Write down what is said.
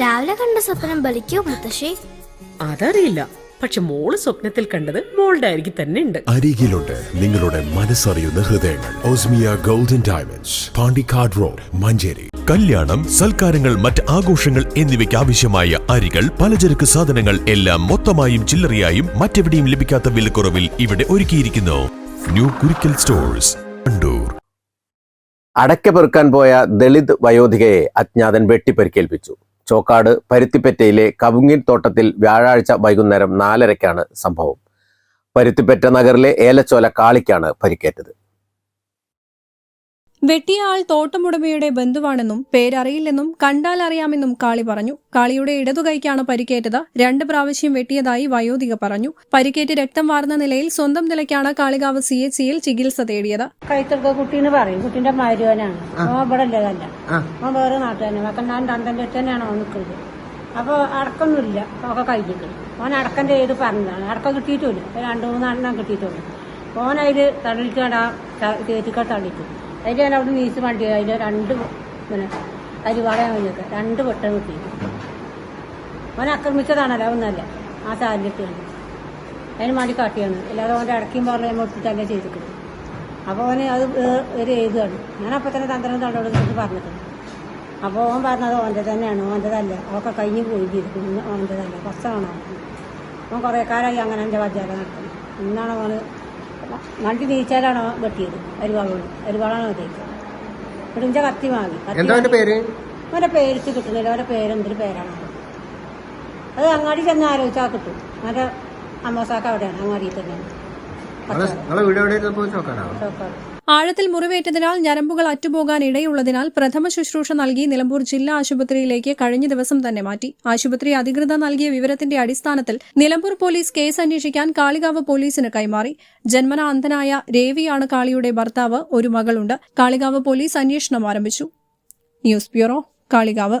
രാവിലെ കണ്ട സ്വപ്നം ബലിക്കോ മുത്തശ്ശി? അതറിയില്ല. പക്ഷെ മോൾ സ്വപ്നത്തിൽ കണ്ടത് മോളുടെ അരികിൽ തന്നെ ഉണ്ട്. അരികിലുണ്ട് നിങ്ങളുടെ മനസ്സറിയുന്ന ഹൃദയങ്ങൾ. Osmiya golden diamonds Pandikkad road Manjeri. കല്യാണം സൽക്കാരങ്ങൾ മറ്റ് ആഘോഷങ്ങൾ എന്നിവയ്ക്ക് ആവശ്യമായ അരികൾ പലചരക്ക് സാധനങ്ങൾ എല്ലാം മൊത്തമായും ചില്ലറയായും മറ്റെവിടെയും ലഭിക്കാത്ത വിലക്കുറവിൽ ഇവിടെ ഒരുക്കിയിരിക്കുന്നു. ന്യൂ കുരിക്കൽ സ്റ്റോഴ്സ് കണ്ടൂർ അടക്കപ്പെറുക്കാൻ പോയ ദളിത് വയോധികയെ അജ്ഞാതൻ വെട്ടിപ്പരിക്കേൽപ്പിച്ചു. ചോക്കാട് പരുത്തിപ്പറ്റയിലെ കവുങ്ങിൻ തോട്ടത്തിൽ വ്യാഴാഴ്ച വൈകുന്നേരം നാലരയ്ക്കാണ് സംഭവം. പരുത്തിപ്പറ്റ നഗറിലെ ഏലച്ചോല കാളിക്കാണ് പരിക്കേറ്റത്. വെട്ടിയ ആൾ തോട്ടമുടമയുടെ ബന്ധുവാണെന്നും പേരറിയില്ലെന്നും കണ്ടാൽ അറിയാമെന്നും കാളി പറഞ്ഞു. കാളിയുടെ ഇടതുകൈക്കാണ് പരിക്കേറ്റത്. രണ്ട് പ്രാവശ്യം വെട്ടിയതായി വയോധിക പറഞ്ഞു. പരിക്കേറ്റ് രക്തം വാർന്ന നിലയിൽ സ്വന്തം നിലയ്ക്കാണ് കാളികാവ് സി എച്ച് സിയിൽ ചികിത്സ തേടിയത്. അപ്പൊ കുട്ടീന്ന് പറയും. കുട്ടീന്റെ മരുവനാണ് ഇവിടെ വേറെ തന്നെയാണ് നിൽക്കുന്നത് അപ്പോൾ അടക്കൊന്നുമില്ല. ഒക്കെ കഴിഞ്ഞിട്ട്. ഓൻ അടക്കം ഏത് പറഞ്ഞതാണ്? അടക്കം കിട്ടിയിട്ടില്ല രണ്ടു മൂന്നെണ്ണം കിട്ടിയിട്ടുള്ളൂ ഓൻ അതിൽ തള്ളിയിട്ടാണ് തേറ്റിക്ക അതിൽ ഞാൻ അവിടെ നീസ് വണ്ടി അതിൽ രണ്ട് പിന്നെ അരിവാളയാൻ വേണ്ടിയൊക്കെ രണ്ട് വെട്ടം കിട്ടി. അവൻ ആക്രമിച്ചതാണല്ലോ ഒന്നല്ല ആ സാഹചര്യത്തിൽ അതിന് വേണ്ടി കാട്ടിയാണ് അല്ലാതെ ഓന്റെ അടക്കിയും പറഞ്ഞു മുട്ടി തന്നെ ചെയ്തിട്ട് അപ്പോൾ അവന് അത് ഒരു എഴുതുകയാണ് ഞാൻ അപ്പം തന്നെ തന്ത്രം തണ്ടോട് പറഞ്ഞിട്ടുണ്ട്. അപ്പോൾ ഓൻ പറഞ്ഞത് ഓന്റെ തന്നെയാണ് ഓന്റെതല്ല. അവക്കെ കഴിഞ്ഞ് പോയി ചെയ്തിട്ടുണ്ട് ഓന്റെതല്ല. കുറച്ചാണോ ഓൻ കുറേ കാലമായി അങ്ങനെ എന്റെ വജ്ജാല നടക്കുന്നത് ഇന്നാണ് ഓന് വണ്ടി നീച്ചാലാണോ വെട്ടിയത്? അരുവാളോട് അരുവാളാണ് തേച്ചത് ഇടിഞ്ച കത്തി വാങ്ങി. എന്താ പേര്? അവരെ പേരിച്ച് കിട്ടുന്നില്ല. അവരെ പേരെന്തൊരു പേരാണ്? അത് അങ്ങാടി ചെന്ന് ആലോചിച്ചാൽ കിട്ടും. അവന്റെ അമ്മസാക്ക അവിടെയാണ്. അങ്ങാടിയിൽ തന്നെയാണ്. ചോക്കാട് ആഴത്തിൽ മുറിവേറ്റതിനാൽ ഞരമ്പുകൾ അറ്റുപോകാൻ ഇടയുള്ളതിനാൽ പ്രഥമ ശുശ്രൂഷ നൽകി നിലമ്പൂർ ജില്ലാ ആശുപത്രിയിലേക്ക് കഴിഞ്ഞ ദിവസം തന്നെ മാറ്റി. ആശുപത്രി അധികൃതർ നൽകിയ വിവരത്തിന്റെ അടിസ്ഥാനത്തിൽ നിലമ്പൂർ പോലീസ് കേസ് അന്വേഷിക്കാൻ കാളികാവ് പോലീസിന് കൈമാറി. ജന്മന അന്ധനായ രേവിയാണ് കാളിയുടെ ഭർത്താവ് ഒരു മകളുണ്ട്. കാളികാവ് പോലീസ് അന്വേഷണം ആരംഭിച്ചു. News bureau Kalikavu.